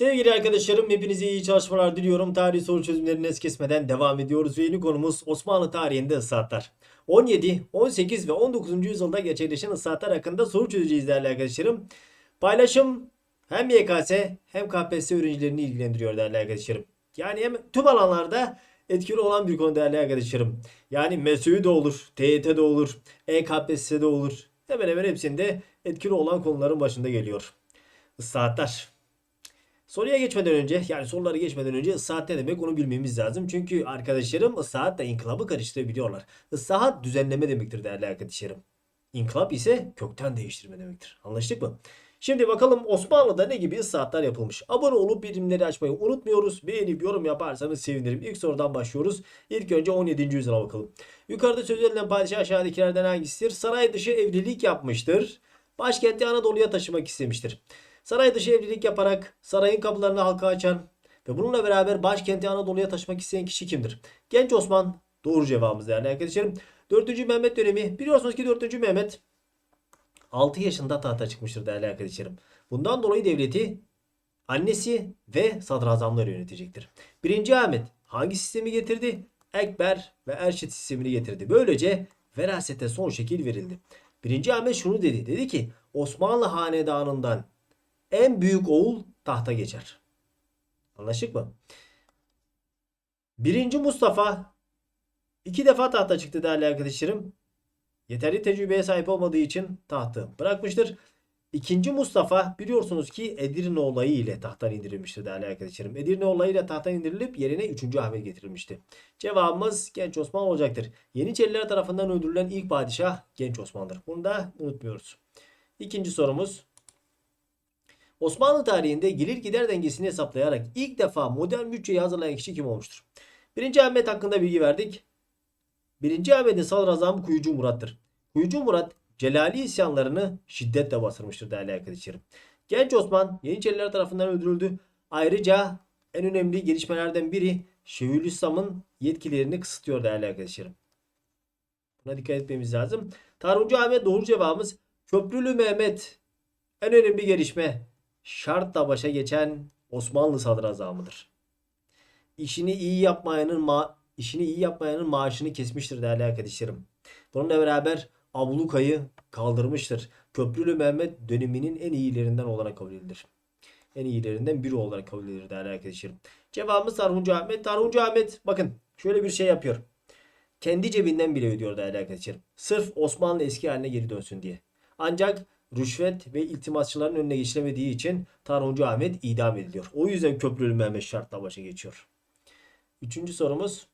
Sevgili arkadaşlarım hepinize iyi çalışmalar diliyorum. Tarih soru çözümlerini es kesmeden devam ediyoruz ve yeni konumuz Osmanlı tarihinde ıslahatlar. 17, 18 ve 19. yüzyılda gerçekleşen ıslahatlar hakkında soru çözeceğiz değerli arkadaşlarım. Paylaşım hem YKS hem KPSS öğrencilerini ilgilendiriyor değerli arkadaşlarım. Yani hem tüm alanlarda etkili olan bir konu değerli arkadaşlarım. Yani MESÜ de olur, TYT de olur, EKPSS de olur. Hemen hemen hepsinde etkili olan konuların başında geliyor. Islahatlar. Soruya geçmeden önce yani soruları geçmeden önce ıslahat ne demek onu bilmemiz lazım. Çünkü arkadaşlarım ıslahatla inkılabı karıştırabiliyorlar. Islahat düzenleme demektir değerli arkadaşlarım. İnkılap ise kökten değiştirme demektir. Anlaştık mı? Şimdi bakalım Osmanlı'da ne gibi ıslahatlar yapılmış. Abone olup birimleri açmayı unutmuyoruz. Beğenip yorum yaparsanız sevinirim. İlk sorudan başlıyoruz. İlk önce 17. yüzyıla bakalım. Yukarıda söz edilen padişah aşağıdakilerden hangisidir? Saray dışı evlilik yapmıştır. Başkenti Anadolu'ya taşımak istemiştir. Saray dışı evlilik yaparak sarayın kapılarını halka açan ve bununla beraber başkenti Anadolu'ya taşımak isteyen kişi kimdir? Genç Osman doğru cevabımız değerli arkadaşlarım. 4. Mehmet dönemi biliyorsunuz ki 4. Mehmet 6 yaşında tahta çıkmıştır değerli arkadaşlarım. Bundan dolayı devleti annesi ve sadrazamlar yönetecektir. 1. Ahmet hangi sistemi getirdi? Ekber ve Erşit sistemini getirdi. Böylece verasete son şekil verildi. 1. Ahmet şunu dedi. Dedi ki Osmanlı hanedanından en büyük oğul tahta geçer. Anlaştık mı? Birinci Mustafa iki defa tahta çıktı değerli arkadaşlarım. Yeterli tecrübeye sahip olmadığı için tahtı bırakmıştır. İkinci Mustafa biliyorsunuz ki Edirne olayı ile tahttan indirilmiştir değerli arkadaşlarım. Edirne olayı ile tahttan indirilip yerine 3. Ahmet getirilmişti. Cevabımız Genç Osman olacaktır. Yeniçeriler tarafından öldürülen ilk padişah Genç Osman'dır. Bunu da unutmuyoruz. İkinci sorumuz. Osmanlı tarihinde gelir gider dengesini hesaplayarak ilk defa modern bütçeyi hazırlayan kişi kim olmuştur? 1. Ahmet hakkında bilgi verdik. 1. Ahmet'in sadrazamı Kuyucu Murat'tır. Kuyucu Murat Celali isyanlarını şiddetle bastırmıştır değerli arkadaşlarım. Genç Osman Yeniçeriler tarafından öldürüldü. Ayrıca en önemli gelişmelerden biri Şeyhülislam'ın yetkilerini kısıtıyor değerli arkadaşlarım. Buna dikkat etmemiz lazım. Tarhuncu Ahmet doğru cevabımız. Köprülü Mehmet en önemli gelişme şartla başa geçen Osmanlı sadrazamıdır. İşini iyi yapmayanın ma işini iyi yapmayanın maaşını kesmiştir değerli arkadaşlarım. Bununla beraber ablukayı kaldırmıştır. Köprülü Mehmet döneminin en iyilerinden olarak kabul edilir. En iyilerinden biri olarak kabul edilir değerli arkadaşlarım. Cevabımız Tarhuncu Ahmet. Tarhuncu Ahmet bakın şöyle bir şey yapıyor. Kendi cebinden bile ödüyor değerli arkadaşlarım. Sırf Osmanlı eski haline geri dönsün diye. Ancak rüşvet ve iltimasçıların önüne geçilemediği için Tarhuncu Ahmet idam ediliyor. O yüzden Köprülü Mehmet şartla başa geçiyor. Üçüncü sorumuz.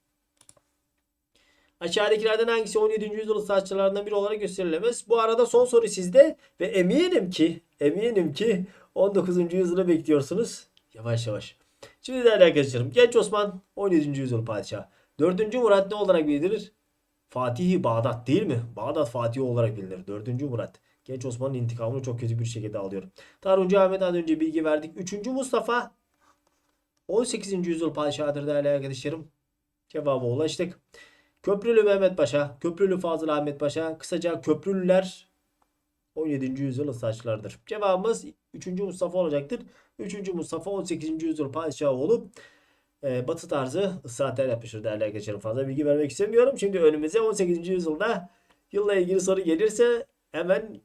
Aşağıdakilerden hangisi 17. yüzyıl sanatçılarından biri olarak gösterilemez? Bu arada son soru sizde ve eminim ki eminim ki 19. yüzyılı bekliyorsunuz. Yavaş yavaş. Şimdi değerli arkadaşlarım Genç Osman 17. yüzyıl padişahı. 4. Murat ne olarak bilinir? Fatihi Bağdat değil mi? Bağdat Fatihi olarak bilinir. 4. Murat. Genç Osman'ın intikamını çok kötü bir şekilde alıyor. Tarhuncu Ahmet az önce bilgi verdik. 3. Mustafa 18. yüzyıl padişahıdır değerli arkadaşlarım. Cevaba ulaştık. Köprülü Mehmet Paşa, Köprülü Fazıl Ahmet Paşa, kısaca Köprülüler 17. yüzyıl ıslaçlardır. Cevabımız 3. Mustafa olacaktır. 3. Mustafa 18. yüzyıl padişahı olup e, batı tarzı ıslahatlar yapmıştır değerli arkadaşlarım. Fazla bilgi vermek istemiyorum. Şimdi önümüze 18. yüzyılda yılla ilgili soru gelirse hemen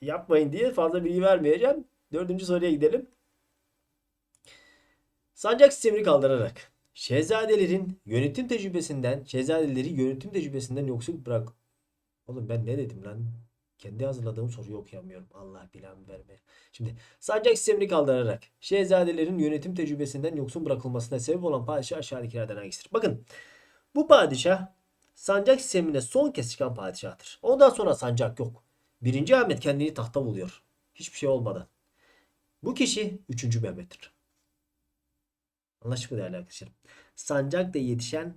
yapmayın diye fazla bilgi vermeyeceğim. Dördüncü soruya gidelim. Sancak sistemini kaldırarak şehzadelerin yönetim tecrübesinden, şehzadeleri yönetim tecrübesinden yoksul bırak. Oğlum ben ne dedim lan? Kendi hazırladığım soruyu okuyamıyorum. Allah bilen verme. Şimdi sancak sistemini kaldırarak şehzadelerin yönetim tecrübesinden yoksun bırakılmasına sebep olan padişah aşağıdakilerden hangisidir? Bakın bu padişah sancak sistemine son kez çıkan padişahtır. Ondan sonra sancak yok. Birinci Ahmet kendini tahta buluyor. Hiçbir şey olmadan. Bu kişi 3. Mehmet'tir. Anlaştık mı değerli arkadaşlarım? Sancak'ta yetişen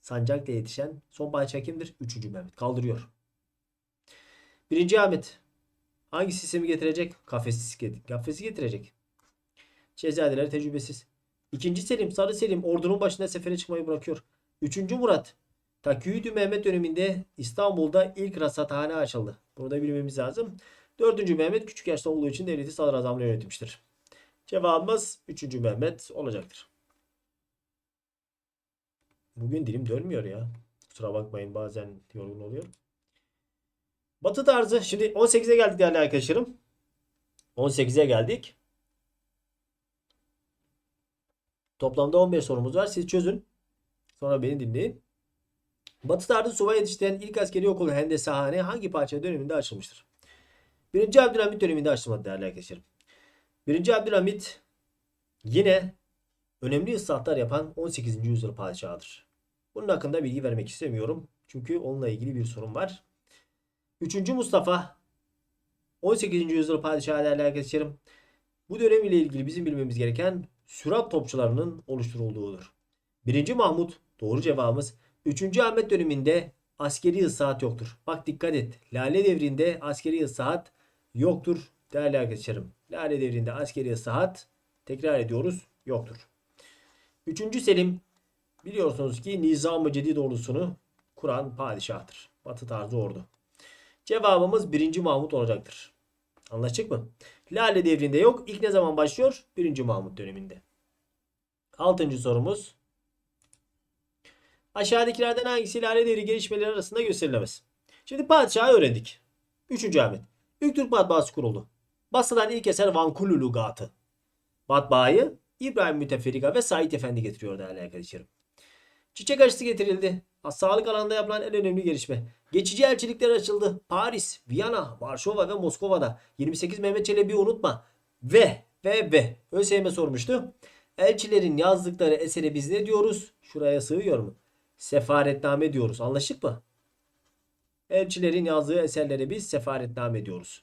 Sancak'ta yetişen son padişah kimdir? 3. Mehmet. Kaldırıyor. 1. Ahmet hangi sistemi getirecek? Kafesi, kafesi getirecek. Şehzadeler tecrübesiz. 2. Selim, Sarı Selim ordunun başına sefere çıkmayı bırakıyor. 3. Murat Takiyüdü Mehmet döneminde İstanbul'da ilk rasathane açıldı. Bunu da bilmemiz lazım. 4. Mehmet küçük yaşta olduğu için devleti sadrazamla yönetmiştir. Cevabımız 3. Mehmet olacaktır. Bugün dilim dönmüyor ya. Kusura bakmayın bazen yorgun oluyorum. Batı tarzı. Şimdi 18'e geldik değerli arkadaşlarım. 18'e geldik. Toplamda 15 sorumuz var. Siz çözün. Sonra beni dinleyin. Batı tarzı subay yetiştiren ilk askeri okul Hendesahane hangi parça döneminde açılmıştır? 1. Abdülhamit döneminde açılmadı değerli arkadaşlarım. 1. Abdülhamit yine önemli ıslahatlar yapan 18. yüzyıl padişahıdır. Bunun hakkında bilgi vermek istemiyorum. Çünkü onunla ilgili bir sorun var. 3. Mustafa 18. yüzyıl padişahı değerli arkadaşlarım. Bu dönem ile ilgili bizim bilmemiz gereken sürat topçularının oluşturulduğudur. 1. Mahmut doğru cevabımız. 3. Ahmet döneminde askeri ıslahat yoktur. Bak dikkat et. Lale devrinde askeri ıslahat yoktur değerli arkadaşlarım. Lale devrinde askeri ıslahat tekrar ediyoruz yoktur. 3. Selim biliyorsunuz ki Nizam-ı Cedid ordusunu kuran padişahtır. Batı tarzı ordu. Cevabımız 1. Mahmut olacaktır. Anlaştık mı? Lale devrinde yok. İlk ne zaman başlıyor? 1. Mahmut döneminde. Altıncı sorumuz. Aşağıdakilerden hangisi Lale devri gelişmeleri arasında gösterilemez? Şimdi padişahı öğrendik. 3. Ahmet. İlk Türk matbaası kuruldu. Basılan ilk eser Van Kulu Lugatı. Matbaayı İbrahim Müteferrika ve Said Efendi getiriyor değerli arkadaşlarım. Çiçek aşısı getirildi. Sağlık alanında yapılan en önemli gelişme. Geçici elçilikler açıldı. Paris, Viyana, Varşova ve Moskova'da. 28 Mehmet Çelebi'yi unutma. Ve ve ve ÖSYM sormuştu. Elçilerin yazdıkları esere biz ne diyoruz? Şuraya sığıyor mu? Sefaretname diyoruz. Anlaştık mı? Elçilerin yazdığı eserlere biz sefaretname diyoruz.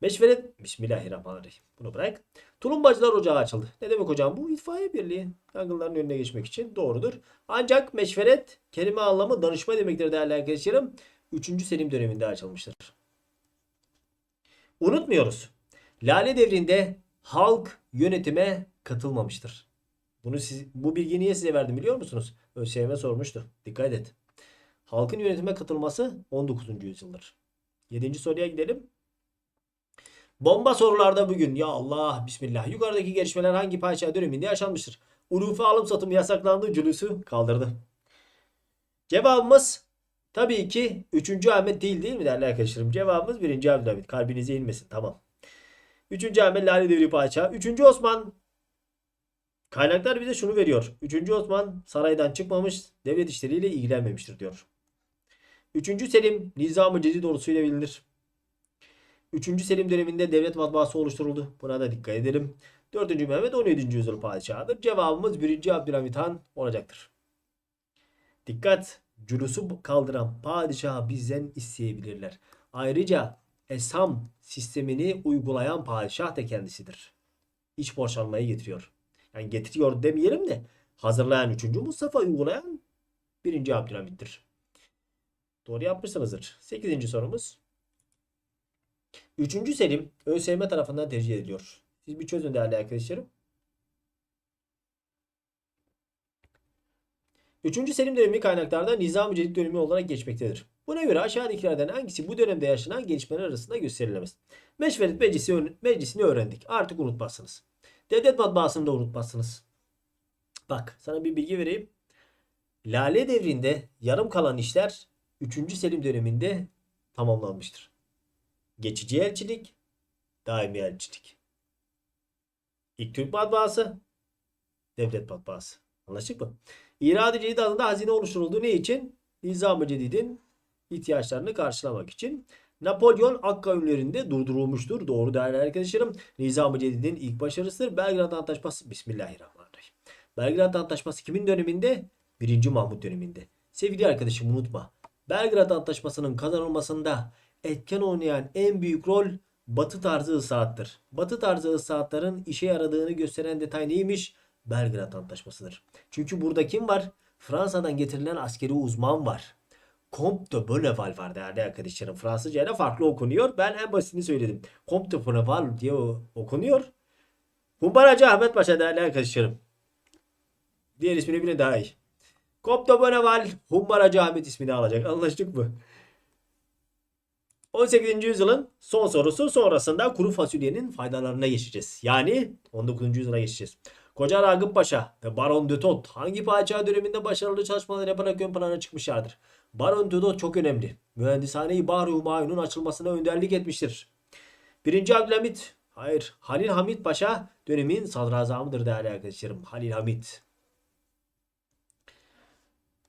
Meşveret Bismillahirrahmanirrahim. Bunu bırak. Tulumbacılar Ocağı açıldı. Ne demek hocam? Bu itfaiye birliği. Yangınların önüne geçmek için doğrudur. Ancak meşveret kelime anlamı danışma demektir değerli arkadaşlarım. 3. Selim döneminde açılmıştır. Unutmuyoruz. Lale devrinde halk yönetime katılmamıştır. Bunu siz, bu bilgiyi niye size verdim biliyor musunuz? ÖSYM sormuştu. Dikkat et. Halkın yönetime katılması 19. yüzyıldır. 7. soruya gidelim. Bomba sorularda bugün ya Allah bismillah yukarıdaki gelişmeler hangi padişah döneminde yaşanmıştır? Ulufi alım satımı yasaklandı, cülüsü kaldırdı. Cevabımız tabii ki 3. Ahmet değil değil mi değerli arkadaşlarım? Cevabımız 1. Abdülhamit. Kalbinize inmesin tamam. 3. Ahmet Lale Devri Padişahı. 3. Osman kaynaklar bize şunu veriyor. 3. Osman saraydan çıkmamış, devlet işleriyle ilgilenmemiştir diyor. 3. Selim Nizam-ı Cedid bilinir. 3. Selim döneminde devlet matbaası oluşturuldu. Buna da dikkat edelim. 4. Mehmet 17. yüzyıl padişahıdır. Cevabımız 1. Abdülhamit Han olacaktır. Dikkat! Culusu kaldıran padişahı bizden isteyebilirler. Ayrıca Esam sistemini uygulayan padişah da kendisidir. İç borçlanmayı getiriyor. Yani getiriyor demeyelim de hazırlayan 3. Mustafa uygulayan 1. Abdülhamit'tir. Doğru yapmışsınızdır. 8. sorumuz. 3. Selim ÖSYM tarafından tercih ediliyor. Siz bir çözün değerli arkadaşlarım. 3. Selim dönemi kaynaklarda Nizam-ı dönemi olarak geçmektedir. Buna göre aşağıdakilerden hangisi bu dönemde yaşanan gelişmeler arasında gösterilemez? Meşveret meclisi, meclisini öğrendik. Artık unutmazsınız. Devlet matbaasını da unutmazsınız. Bak sana bir bilgi vereyim. Lale devrinde yarım kalan işler 3. Selim döneminde tamamlanmıştır. Geçici elçilik, daimi elçilik. İlk Türk matbaası, devlet matbaası. Anlaştık mı? İrad-ı Cedid adında hazine oluşturulduğu ne için? Nizam-ı Cedid'in ihtiyaçlarını karşılamak için. Napolyon Akka ünlerinde durdurulmuştur. Doğru değerli arkadaşlarım. Nizam-ı Cedid'in ilk başarısıdır. Belgrad Antlaşması. Bismillahirrahmanirrahim. Belgrad Antlaşması kimin döneminde? 1. Mahmut döneminde. Sevgili arkadaşım unutma. Belgrad Antlaşması'nın kazanılmasında etken oynayan en büyük rol Batı tarzı ıslaattır. Batı tarzı ıslahatların işe yaradığını gösteren detay neymiş? Belgrad Antlaşması'dır. Çünkü burada kim var? Fransa'dan getirilen askeri uzman var. Comte de Bonneval var değerli arkadaşlarım. Fransızca ile farklı okunuyor. Ben en basitini söyledim. Comte de Bonneval diye okunuyor. Humbaracı Ahmet Paşa değerli arkadaşlarım. Diğer ismini bile daha iyi. Comte de Bonneval Humbaracı Ahmet ismini alacak. Anlaştık mı? 18. yüzyılın son sorusu sonrasında kuru fasulyenin faydalarına geçeceğiz. Yani 19. yüzyıla geçeceğiz. Koca Ragıp Paşa ve Baron de Tott hangi padişah döneminde başarılı çalışmalar yaparak ön plana çıkmışlardır? Baron de Tott çok önemli. Mühendishane-i Bahri Humayun'un açılmasına önderlik etmiştir. Birinci Abdülhamit, hayır Halil Hamit Paşa dönemin sadrazamıdır değerli arkadaşlarım. Halil Hamit.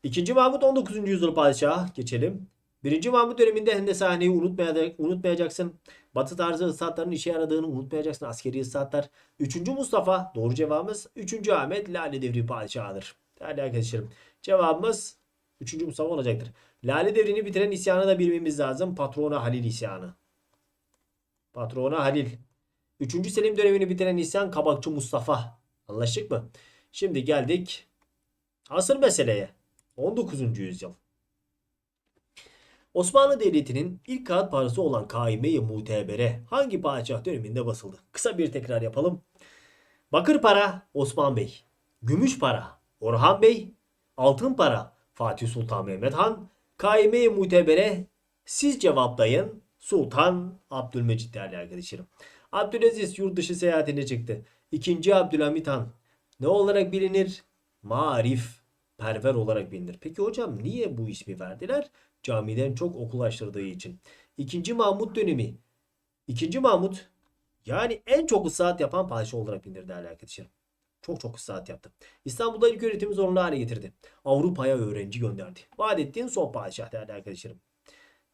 İkinci Mahmut 19. yüzyıl padişahı geçelim. Birinci Mahmut döneminde Hendesane'yi unutmayacak, unutmayacaksın. Batı tarzı ıslahatların işe yaradığını unutmayacaksın. Askeri ıslahatlar. Üçüncü Mustafa doğru cevabımız. Üçüncü Ahmet Lale Devri padişahıdır. Değerli arkadaşlarım cevabımız üçüncü Mustafa olacaktır. Lale Devri'ni bitiren isyanı da bilmemiz lazım. Patrona Halil isyanı. Patrona Halil. Üçüncü Selim dönemini bitiren isyan Kabakçı Mustafa. Anlaştık mı? Şimdi geldik asıl meseleye. 19. yüzyıl. Osmanlı Devleti'nin ilk kağıt parası olan Kaime-i Mutebere hangi padişah döneminde basıldı? Kısa bir tekrar yapalım. Bakır para Osman Bey, gümüş para Orhan Bey, altın para Fatih Sultan Mehmet Han, Kaime-i Mutebere siz cevaplayın Sultan Abdülmecit değerli arkadaşlarım. Abdülaziz yurt dışı seyahatine çıktı. İkinci Abdülhamit Han ne olarak bilinir? Marif perver olarak bilinir. Peki hocam niye bu ismi verdiler? Camiden çok okul açtırdığı için. İkinci Mahmut dönemi. İkinci Mahmut yani en çok saat yapan padişah olarak bilinir değerli arkadaşlarım. Çok çok saat yaptı. İstanbul'da ilk öğretimi zorunlu hale getirdi. Avrupa'ya öğrenci gönderdi. Vaadettin son padişah değerli arkadaşlarım.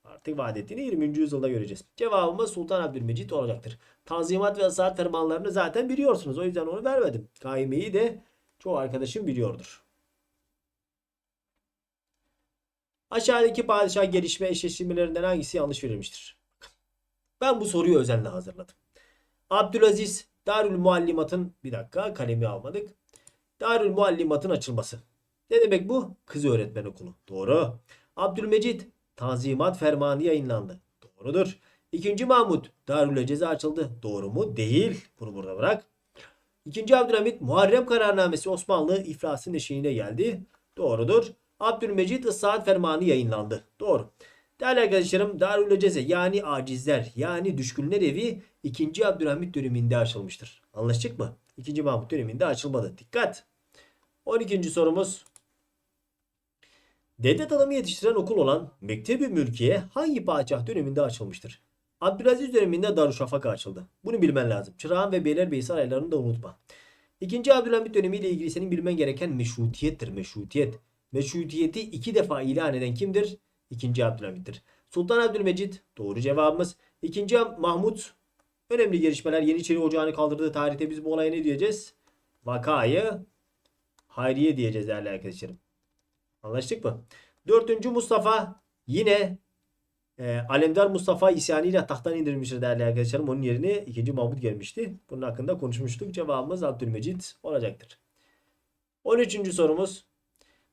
Artık Vaadettin'i 20. yüzyılda göreceğiz. Cevabımız Sultan Abdülmecit olacaktır. Tanzimat ve saat fermanlarını zaten biliyorsunuz. O yüzden onu vermedim. Kaimeyi de çoğu arkadaşım biliyordur. Aşağıdaki padişah gelişme eşleştirmelerinden hangisi yanlış verilmiştir? Ben bu soruyu özenle hazırladım. Abdülaziz Darül Muallimat'ın bir dakika kalemi almadık. Darül Muallimat'ın açılması. Ne demek bu? Kız öğretmen okulu. Doğru. Abdülmecit Tanzimat Fermanı yayınlandı. Doğrudur. İkinci Mahmut Darül Ceza açıldı. Doğru mu? Değil. Bunu burada bırak. İkinci Abdülhamit Muharrem kararnamesi Osmanlı iflasın eşiğine geldi. Doğrudur. Abdülmecit Islahat Fermanı yayınlandı. Doğru. Değerli arkadaşlarım Darül Ceze yani acizler yani düşkünler evi 2. Abdülhamit döneminde açılmıştır. Anlaştık mı? 2. Mahmut döneminde açılmadı. Dikkat. 12. sorumuz. Devlet adamı yetiştiren okul olan Mektebi Mülkiye hangi padişah döneminde açılmıştır? Abdülaziz döneminde Darüşşafaka açıldı. Bunu bilmen lazım. Çırağan ve Beylerbeyi saraylarını da unutma. İkinci Abdülhamit dönemiyle ilgili senin bilmen gereken meşrutiyettir. Meşrutiyet. Meşrutiyeti iki defa ilan eden kimdir? İkinci Abdülhamit'tir. Sultan Abdülmecit doğru cevabımız. İkinci Mahmut önemli gelişmeler Yeniçeri Ocağı'nı kaldırdığı tarihte biz bu olaya ne diyeceğiz? Vakayı Hayriye diyeceğiz değerli arkadaşlarım. Anlaştık mı? Dördüncü Mustafa yine e, Alemdar Mustafa isyanıyla tahttan indirilmiştir değerli arkadaşlarım. Onun yerine ikinci Mahmut gelmişti. Bunun hakkında konuşmuştuk. Cevabımız Abdülmecit olacaktır. 13. sorumuz.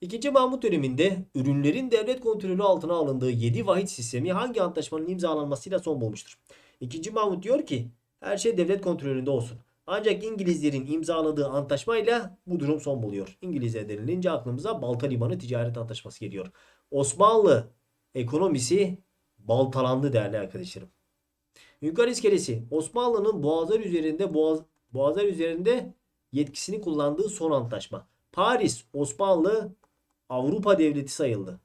İkinci Mahmut döneminde ürünlerin devlet kontrolü altına alındığı 7 vahit sistemi hangi antlaşmanın imzalanmasıyla son bulmuştur? İkinci Mahmut diyor ki her şey devlet kontrolünde olsun. Ancak İngilizlerin imzaladığı antlaşmayla bu durum son buluyor. İngilizler denilince aklımıza Balta Limanı Ticaret Antlaşması geliyor. Osmanlı ekonomisi baltalandı değerli arkadaşlarım. Yukarı iskelesi Osmanlı'nın boğazlar üzerinde boğaz, boğazlar üzerinde yetkisini kullandığı son antlaşma. Paris Osmanlı Avrupa devleti sayıldı.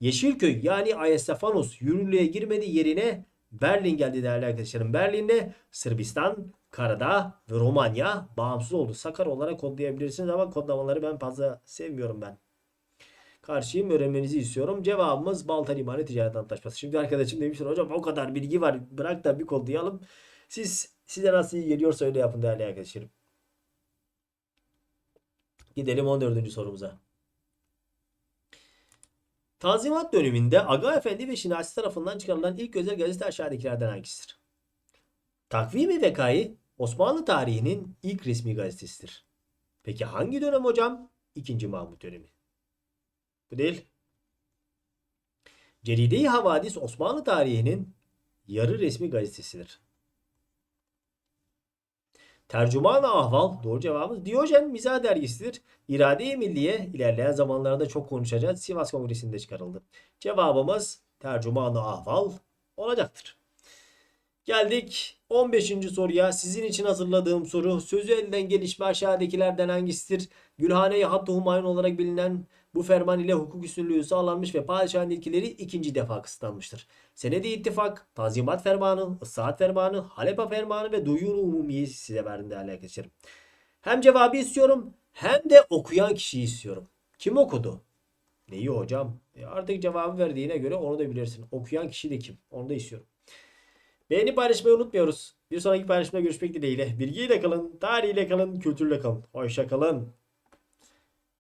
Yeşilköy yani Ayasaphanos yürürlüğe girmedi yerine Berlin geldi değerli arkadaşlarım. Berlin'de Sırbistan, Karadağ ve Romanya bağımsız oldu. Sakar olarak kodlayabilirsiniz ama kodlamaları ben fazla sevmiyorum ben. Karşıyım öğrenmenizi istiyorum. Cevabımız Balta Limanı Ticaret Antlaşması. Şimdi arkadaşım demişler hocam o kadar bilgi var bırak da bir kodlayalım. Siz size nasıl iyi geliyorsa öyle yapın değerli arkadaşlarım. Gidelim 14. sorumuza. Tanzimat döneminde Aga Efendi ve Şinasi tarafından çıkarılan ilk özel gazete aşağıdakilerden hangisidir? Takvimi Vekai Osmanlı tarihinin ilk resmi gazetesidir. Peki hangi dönem hocam? İkinci Mahmut dönemi. Bu değil. Ceride-i Havadis Osmanlı tarihinin yarı resmi gazetesidir. Tercüman-ı Ahval doğru cevabımız Diyojen Mizah dergisidir. İrade-i Milliye ilerleyen zamanlarda çok konuşacağız. Sivas Kongresi'nde çıkarıldı. Cevabımız Tercüman-ı Ahval olacaktır. Geldik 15. soruya. Sizin için hazırladığım soru. Sözü elden gelişme aşağıdakilerden hangisidir? Gülhane-i Hattı Humayun olarak bilinen bu ferman ile hukuk üstünlüğü sağlanmış ve padişahın ilkileri ikinci defa kısıtlanmıştır. Senedi ittifak, Tanzimat Fermanı, Issahat Fermanı, Halepa Fermanı ve Duyur Umumiye'yi size verdim değerli arkadaşlarım. Hem cevabı istiyorum hem de okuyan kişiyi istiyorum. Kim okudu? Neyi hocam? E artık cevabı verdiğine göre onu da bilirsin. Okuyan kişi de kim? Onu da istiyorum. Beğeni paylaşmayı unutmuyoruz. Bir sonraki paylaşımda görüşmek dileğiyle. Bilgiyle kalın, tarihiyle kalın, kültürle kalın. Hoşça kalın.